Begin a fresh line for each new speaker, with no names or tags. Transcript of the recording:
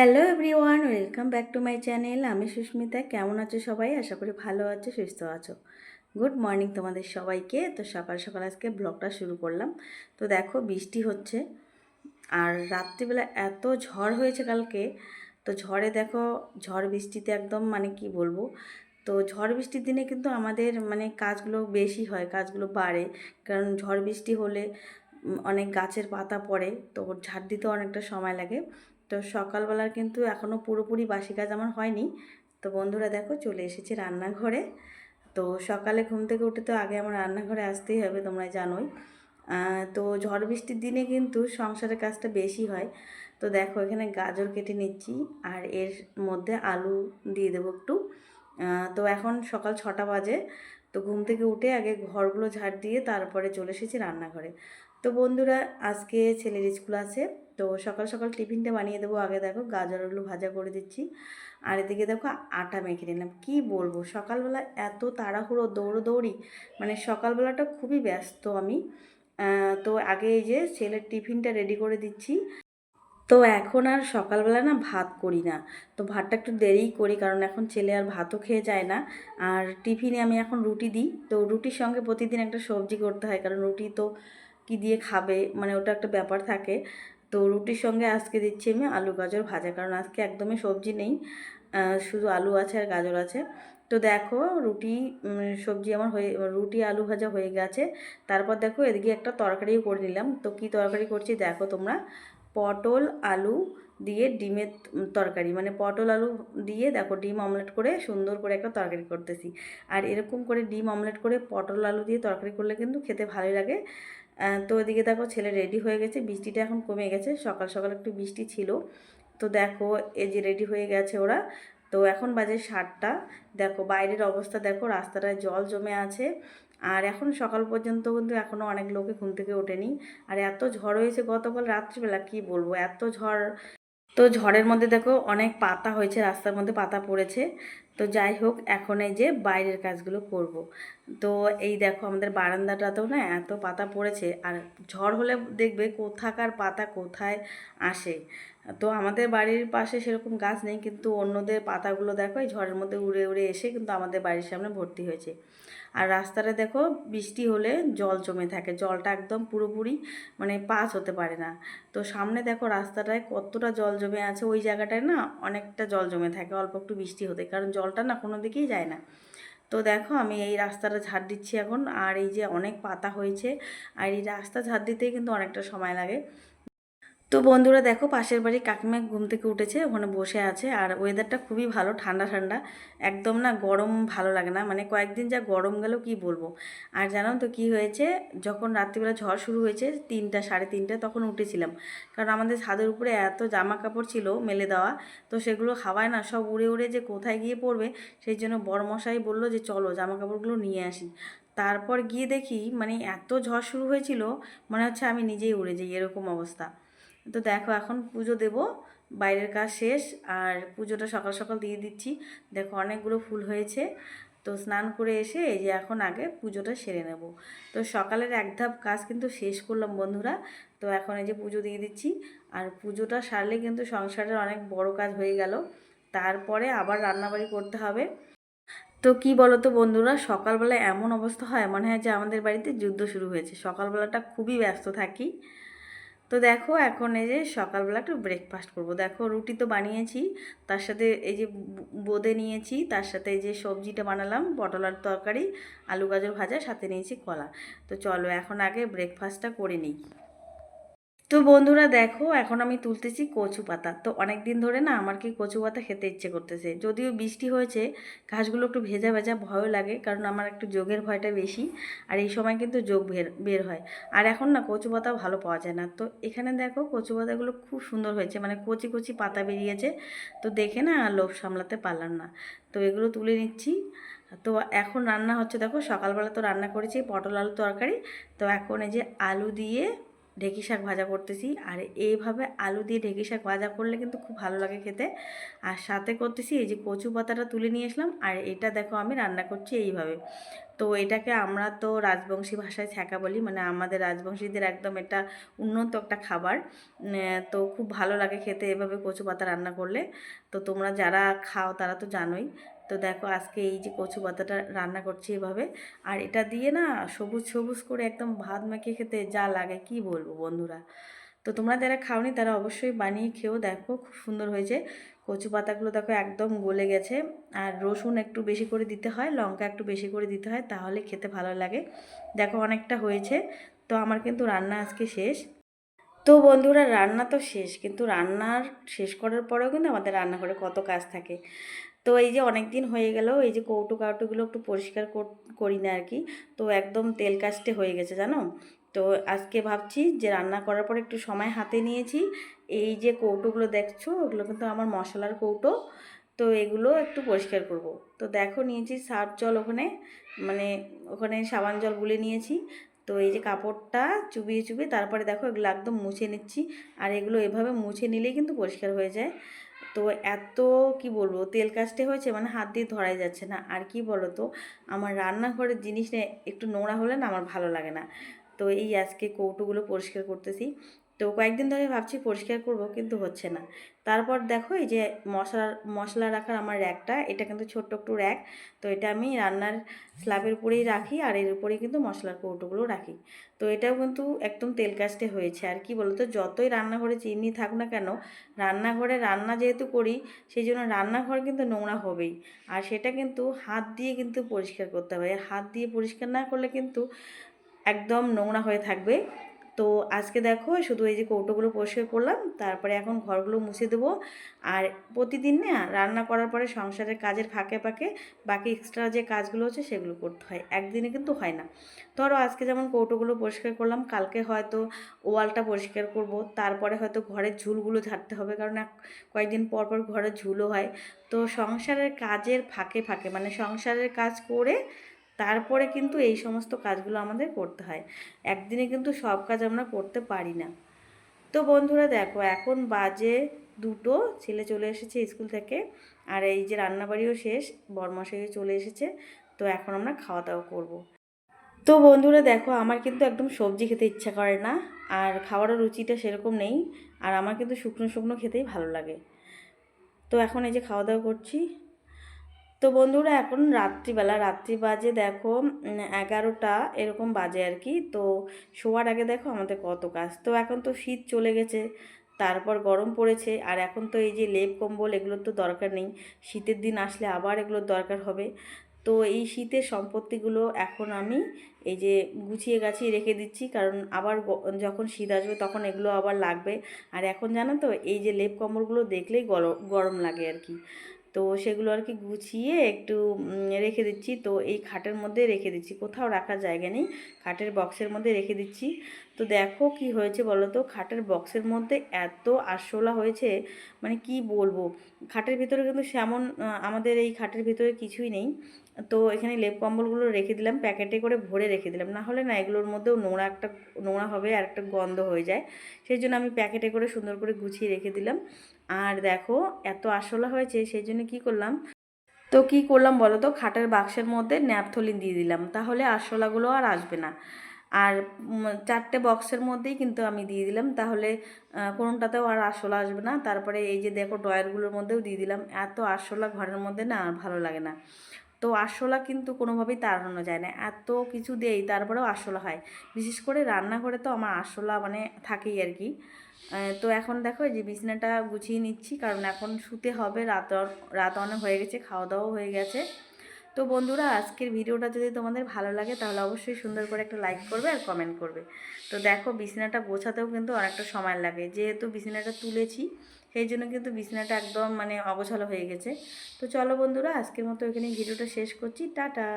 Hello everyone welcome back to my channel আমি সুস্মিতা, কেমন আছো সবাই? আশা করি ভালো আছো, সুস্থ আছো। গুড মর্নিং তোমাদের সবাইকে। তো সকাল সকাল আজকে ব্লগটা শুরু করলাম। তো দেখো, বৃষ্টি হচ্ছে। আর রাত্রিবেলা এত ঝড় হয়েছে কালকে। তো ঝড়ে দেখো, ঝড় বৃষ্টিতে একদম মানে কি বলব? তো ঝড় বৃষ্টির দিনে কিন্তু আমাদের মানে কাজগুলো বেশি হয়, কাজগুলো বাড়ে। কারণ ঝড় বৃষ্টি হলে অনেক গাছের পাতা পড়ে। তো ঝাড় দিতে অনেকটা সময় লাগে। তো সকালবেলার কিন্তু এখনও পুরোপুরি বাসি কাজ আমার হয়নি। তো বন্ধুরা দেখো চলে এসেছি রান্নাঘরে। তো সকালে ঘুম থেকে উঠে তো আগে আমার রান্নাঘরে আসতেই হবে তোমরা জানোই। তো ঝড় বৃষ্টির দিনে কিন্তু সংসারের কাজটা বেশি হয়। তো দেখো এখানে গাজর কেটে নিচ্ছি আর এর মধ্যে আলু দিয়ে দেবো একটু। তো এখন সকাল ছটা বাজে। তো ঘুম থেকে উঠে আগে ঘরগুলো ঝাড় দিয়ে তারপরে চলে এসেছি রান্নাঘরে। তো বন্ধুরা আজকে ছেলের স্কুল আছে। তো সকাল সকাল টিফিনটা বানিয়ে দেবো। আগে দেখো গাজর, আলু ভাজা করে দিচ্ছি। আর এদিকে দেখো আটা মেখে নিলাম। কি বলব? সকালবেলা এত তাড়াহুড়ো দৌড়োদৌড়ি মানে সকালবেলাটা খুবই ব্যস্ত আমি। তো আগে এই যে ছেলের টিফিনটা রেডি করে দিচ্ছি। তো এখন আর সকালবেলা না ভাত করি না। তো ভাতটা একটু দেরিই করি, কারণ এখন ছেলে আর ভাতও খেয়ে যায় না। আর টিফিনে আমি এখন রুটি দিই। তো রুটির সঙ্গে প্রতিদিন একটা সবজি করতে হয়, কারণ রুটি তো কি দিয়ে খাবে? মানে ওটা একটা ব্যাপার থাকে। তো রুটির সঙ্গে আজকে দিচ্ছি আমি আলু, গাজর ভাজা। কারণ আজকে একদমই সবজি নেই শুধু আলু আছে আর গাজর আছে। তো দেখো রুটি সবজি আমার হয়ে, রুটি, আলু ভাজা হয়ে গেছে। তারপর দেখো এদিকে একটা তরকারিও করে নিলাম। তো কি তরকারি করছি দেখো তোমরা, পটল, আলু দিয়ে ডিমের তরকারি। মানে পটল, আলু দিয়ে দেখো ডিম অমলেট করে সুন্দর করে একটা তরকারি করতেছি। আর এরকম করে ডিম অমলেট করে পটল, আলু দিয়ে তরকারি করলে কিন্তু খেতে ভালোই লাগে। তো এদিকে দেখো ছেলে রেডি হয়ে গেছে, বৃষ্টিটা এখন কমে গেছে, সকাল সকাল একটু বৃষ্টি ছিল। তো দেখো, এই যে রেডি হয়ে গেছে ওরা। তো এখন বাজে সাতটা। দেখো, বাইরের অবস্থা দেখো, রাস্তাটায় জল জমে আছে। আর এখন সকাল পর্যন্ত কিন্তু এখনও অনেক লোকে ঘুম থেকে ওঠেনি। আর এত ঝড় হয়েছে গতকাল রাত্রিবেলা, কি বলব? এত ঝড়। তো ঝড়ের মধ্যে দেখো, অনেক পাতা হয়েছে, রাস্তার মধ্যে পাতা পড়েছে। তো যাই হোক, এখন এই যে বাইরের কাজগুলো করব। তো এই দেখো আমাদের বারান্দাটাতেও না এত পাতা পড়েছে, আর ঝড় হলে দেখবে কোথাকার পাতা কোথায় আসে। তো আমাদের বাড়ির পাশে সেরকম গাছ নেই, কিন্তু অন্যদের পাতাগুলো দেখো এই ঝড়ের মধ্যে উড়ে উড়ে এসে কিন্তু আমাদের বাড়ির সামনে ভর্তি হয়েছে। আর রাস্তাটা দেখো বৃষ্টি হলে জল জমে থাকে, জলটা একদম পুরোপুরি মানে পাস হতে পারে না। তো সামনে দেখো রাস্তাটায় কতটা জল জমে আছে, ওই জায়গাটায় না অনেকটা জল জমে থাকে, অল্প একটু বৃষ্টি হতে, কারণ জলটা না কোনো দিকেই যায় না। তো দেখো আমি এই রাস্তাটা ঝাড় দিচ্ছি এখন। আর এই যে অনেক পাতা হয়েছে, আর এই রাস্তা ঝাড় দিতেই কিন্তু অনেকটা সময় লাগে। তো বন্ধুরা দেখো পাশের বাড়ি কাকিমা ঘুম থেকে উঠেছে, ওখানে বসে আছে আর ওয়েদারটা খুবই ভালো, ঠান্ডা ঠান্ডা। একদম না গরম ভালো লাগে না মানে কয়েকদিন যা গরম গেল কি বলব। আর জানো তো কি হয়েছে? যখন রাত্রিবেলা ঝড় শুরু হয়েছে তিনটা, সাড়ে তিনটা তখন উঠেছিলাম। কারণ আমাদের ছাদের উপরে এত জামা কাপড় ছিল মেলে দেওয়া, তো সেগুলো হাওয়ায় না সব উড়ে উড়ে যে কোথায় গিয়ে পড়বে, সেই জন্য বড়মশাই বলল যে চলো জামা কাপড়গুলো নিয়ে আসি। তারপর গিয়ে দেখি মানে এত ঝড় শুরু হয়েছিল, মনে হচ্ছে আমি নিজেই উড়ে যাই, এরকম অবস্থা। তো দেখো এখন পুজো দেব, বাইরের কাজ শেষ, আর পুজোটা সকাল সকাল দিয়ে দিচ্ছি। দেখো অনেকগুলো ফুল হয়েছে, তো স্নান করে এসে এই যে এখন আগে পুজোটা সেরে নেব। তো সকালের এক ধাপ কাজ কিন্তু শেষ করলাম বন্ধুরা, তো এখন এই যে পুজো দিয়ে দিচ্ছি। আর পুজোটা সারলে কিন্তু সংসারের অনেক বড় কাজ হয়ে গেল, তারপরে আবার রান্নাবাড়ি করতে হবে। তো কি বলো তো বন্ধুরা সকালবেলা এমন অবস্থা হয়, মনে হয় যে আমাদের বাড়িতে যুদ্ধ শুরু হয়েছে। সকালবেলাটা খুবই ব্যস্ত থাকি। তো দেখো এখন এই যে সকালবেলা একটু ব্রেকফাস্ট করব। দেখো রুটি তো বানিয়েছি, তার সাথে এই যে বোদে নিয়েছি, তার সাথে এই যে সবজিটা বানালাম পটলার তরকারি, আলু গাজর ভাজা, সাথে নিয়েছি কলা। তো চলো এখন আগে ব্রেকফাস্টটা করে নিই। তো বন্ধুরা দেখো, এখন আমি তুলতেছি কচু পাতা। তো অনেক দিন ধরে না আমার কি কচু পাতা খেতে ইচ্ছে করতেছে। যদিও বৃষ্টি হয়েছে, ঘাসগুলো একটু ভেজা ভেজা ভয়ও লাগে, কারণ আমার একটু যোগের ভয়টা বেশি, আর এই সময় কিন্তু যোগ বের বের হয়। আর এখন না কচু পাতা ভালো পাওয়া যায় না। তো এখানে দেখো কচু পাতাগুলো খুব সুন্দর হয়েছে মানে কচি কচি পাতা বেরিয়েছে। তো দেখে না লোভ সামলাতে পারলাম না। তো এগুলো তুলে নিচ্ছি। তো এখন রান্না হচ্ছে, দেখো সকালবেলা তো রান্না করেছি, পটল আলু তরকারি। তো এখন এই যে আলু দিয়ে ঢেঁকি শাক ভাজা করতেছি। আর এইভাবে আলু দিয়ে ঢেঁকি শাক ভাজা করলে কিন্তু খুব ভালো লাগে খেতে। আর সাথে করতেছি এই যে কচু পাতাটা তুলে নিয়ে আসলাম। আর এটা দেখো আমি রান্না করছি এইভাবে। তো এটাকে আমরা তো রাজবংশী ভাষায় ছ্যাঁকা বলি মানে আমাদের রাজবংশীদের একদম এটা উন্নত একটা খাবার। তো খুব ভালো লাগে খেতে এভাবে কচু পাতা রান্না করলে। তো তোমরা যারা খাও তারা তো জানোই। তো দেখো আজকে এই যে কচু পাতাটা রান্না করছি এভাবে। আর এটা দিয়ে না সবুজ সবুজ করে একদম ভাত মাখিয়ে খেতে যা লাগে, কি বলব বন্ধুরা? তো তোমরা যারা খাওনি তারা অবশ্যই বানিয়ে খেয়েও দেখো, খুব সুন্দর হয়েছে। কচু পাতাগুলো দেখো একদম গলে গেছে। আর রসুন একটু বেশি করে দিতে হয়, লঙ্কা একটু বেশি করে দিতে হয়, তাহলে খেতে ভালো লাগে। দেখো অনেকটা হয়েছে, তো আমার কিন্তু রান্না আজকে শেষ। তো বন্ধুরা, রান্না তো শেষ, কিন্তু রান্নার শেষ করার পরেও কিন্তু আমাদের রান্নাঘরে কত কাজ থাকে। তো এই যে অনেক দিন হয়ে গেল, এই যে কৌটো কাউটোগুলো একটু পরিষ্কার কর- না আর কি। তো একদম তেল কাস্টে হয়ে গেছে, জানো? তো আজকে ভাবছি যে রান্না করার পর একটু সময় হাতে নিয়েছি। এই যে কৌটোগুলো দেখছ, ওগুলো কিন্তু আমার মশলার কৌটো। তো এগুলো একটু পরিষ্কার করব। তো দেখো, নিয়েছি সার্ফ জল ওখানে মানে ওখানে সাবান জল গুলে নিয়েছি। তো এই যে কাপড়টা চুবিয়ে চুবিয়ে, তারপরে দেখো এগুলো একদম মুছে নিচ্ছি। আর এগুলো এভাবে মুছে নিলেই কিন্তু পরিষ্কার হয়ে যায়। তো এত কি বলব, তেল কাস্টে হয়েছে মানে হাত দিয়ে ধরাই যাচ্ছে না। আর কি বলো তো আমার রান্নাঘরের জিনিস নিয়ে একটু নোংরা হলে না আমার ভালো লাগে না। তো এই আজকে কৌটোগুলো পরিষ্কার করতেছি। তো কয়েকদিন ধরে ভাবছি পরিষ্কার করব, কিন্তু হচ্ছে না। তারপর দেখো এই যে মশলা মশলা রাখার আমার র্যাকটা, এটা কিন্তু ছোট্ট একটু র্যাক, তো এটা আমি রান্নার স্ল্যাবের উপরেই রাখি আর এর উপরেই কিন্তু মশলার কৌটোগুলো রাখি। তো এটাও কিন্তু একদম তেল কাস্টে হয়েছে। আর কি বলতো, যতই রান্নাঘরে চিনি থাক না কেন, রান্নাঘরে রান্না যেহেতু করি, সেই জন্য রান্নাঘর কিন্তু নোংরা হবেই। আর সেটা কিন্তু হাত দিয়ে কিন্তু পরিষ্কার করতে হবে। হাত দিয়ে পরিষ্কার না করলে কিন্তু একদম নোংরা হয়ে থাকবে। তো আজকে দেখো শুধু এই যে কৌটোগুলো পরিষ্কার করলাম, তারপরে এখন ঘরগুলো মুছে দেবো। আর প্রতিদিন না রান্না করার পরে সংসারের কাজের ফাঁকে ফাঁকে বাকি এক্সট্রা যে কাজগুলো হচ্ছে সেগুলো করতে হয়, একদিনে কিন্তু হয় না। ধরো আজকে যেমন কৌটোগুলো পরিষ্কার করলাম, কালকে হয়তো ওয়ালটা পরিষ্কার করব, তারপরে হয়তো ঘরের ঝুলগুলো ঝাড়তে হবে, কারণ কয়েকদিন পর পর ঘরের ঝুলও হয়। তো সংসারের কাজের ফাঁকে ফাঁকে মানে সংসারের কাজ করে তারপরে কিন্তু এই সমস্ত কাজগুলো আমাদের করতে হয়। একদিনে কিন্তু সব কাজ আমরা করতে পারি না। তো বন্ধুরা দেখো, এখন বাজে দুটো, ছেলে চলে এসেছে স্কুল থেকে, আর এই যে রান্নাবাড়িও শেষ, বরমশাইও চলে এসেছে, তো এখন আমরা খাওয়া দাওয়া করব। তো বন্ধুরা দেখো, আমার কিন্তু একদম সবজি খেতে ইচ্ছা করে না, আর খাওয়ারও রুচিটা সেরকম নেই, আর আমার কিন্তু শুকনো শুকনো খেতেই ভালো লাগে। তো এখন এই যে খাওয়া দাওয়া করছি তো বন্ধুরা এখন রাত্রিবেলা, রাত্রি বাজে দেখো এগারোটা এরকম বাজে আর কি। তো শোয়ার আগে দেখো আমাদের কত কাজ। তো এখন তো শীত চলে গেছে, তারপর গরম পড়েছে, আর এখন তো এই যে লেপ কম্বল এগুলোর তো দরকার নেই। শীতের দিন আসলে আবার এগুলোর দরকার হবে। তো এই শীতের সম্পত্তিগুলো এখন আমি এই যে গুছিয়ে গাছিয়ে রেখে দিচ্ছি, কারণ আবার যখন শীত আসবে তখন এগুলো আবার লাগবে। আর এখন জানো তো, এই যে লেপ কম্বলগুলো দেখলেই গরম গরম লাগে আর কি। তো সেগুলো আর কি গুছিয়ে একটু রেখে দিচ্ছি। তো এই খাটের মধ্যে রেখে দিচ্ছি। কোথাও রাখার জায়গা নেই। খাটের বক্সের মধ্যে রেখে দিচ্ছি। তো দেখো কি হয়েছে বলো তো? খাটের বক্সের মধ্যে এত আরশোলা হয়েছে মানে কি বলব? খাটের ভিতরে কিন্তু সেমন আমাদের এই খাটের ভিতরে কিছুই নেই। তো এখানে লেপ কম্বলগুলো রেখে দিলাম, প্যাকেটে করে ভরে রেখে দিলাম। না হলে না, এগুলোর মধ্যেও নোংরা একটা নোংরা হবে আর একটা গন্ধ হয়ে যায়। সেই জন্য আমি প্যাকেটে করে সুন্দর করে গুছিয়ে রেখে দিলাম। আর দেখো, এত আরশোলা হয়েছে, সেই জন্য কী করলাম? তো কি করলাম বলো তো? খাটের বাক্সের মধ্যে ন্যাপথলিন দিয়ে দিলাম। তাহলে আরশোলাগুলো আর আসবে না। আর চারটে বক্সের মধ্যেই কিন্তু আমি দিয়ে দিলাম। তাহলে কোনোটাতেও আর আরশোলা আসবে না। তারপরে এই যে দেখো, ড্রয়ারগুলোর মধ্যেও দিয়ে দিলাম। এত আরশোলা ঘরের মধ্যে না, আর ভালো লাগে না। তো আরশোলা কিন্তু কোনোভাবেই তাড়ানো যায় না। এত কিছু দেই তারপরেও আরশোলা হয়। বিশেষ করে রান্নাঘরে তো আমার আরশোলা মানে থাকেই আর কি। তো এখন দেখো যে বিছানাটা গুছিয়ে নিচ্ছি, কারণ এখন শুতে হবে, রাত রাত অনেক হয়ে গেছে খাওয়া দাওয়াও হয়ে গেছে। তো বন্ধুরা, আজকের ভিডিওটা যদি তোমাদের ভালো লাগে, তাহলে অবশ্যই সুন্দর করে একটা লাইক করবে আর কমেন্ট করবে। তো দেখো, বিছানাটা গোছাতেও কিন্তু অনেকটা সময় লাগে। যেহেতু বিছানাটা তুলেছি সেই জন্য কিন্তু বিছানাটা একদম মানে অগোছালো হয়ে গেছে। তো চলো বন্ধুরা, আজকের মতো এখানে ভিডিওটা শেষ করছি। টাটা!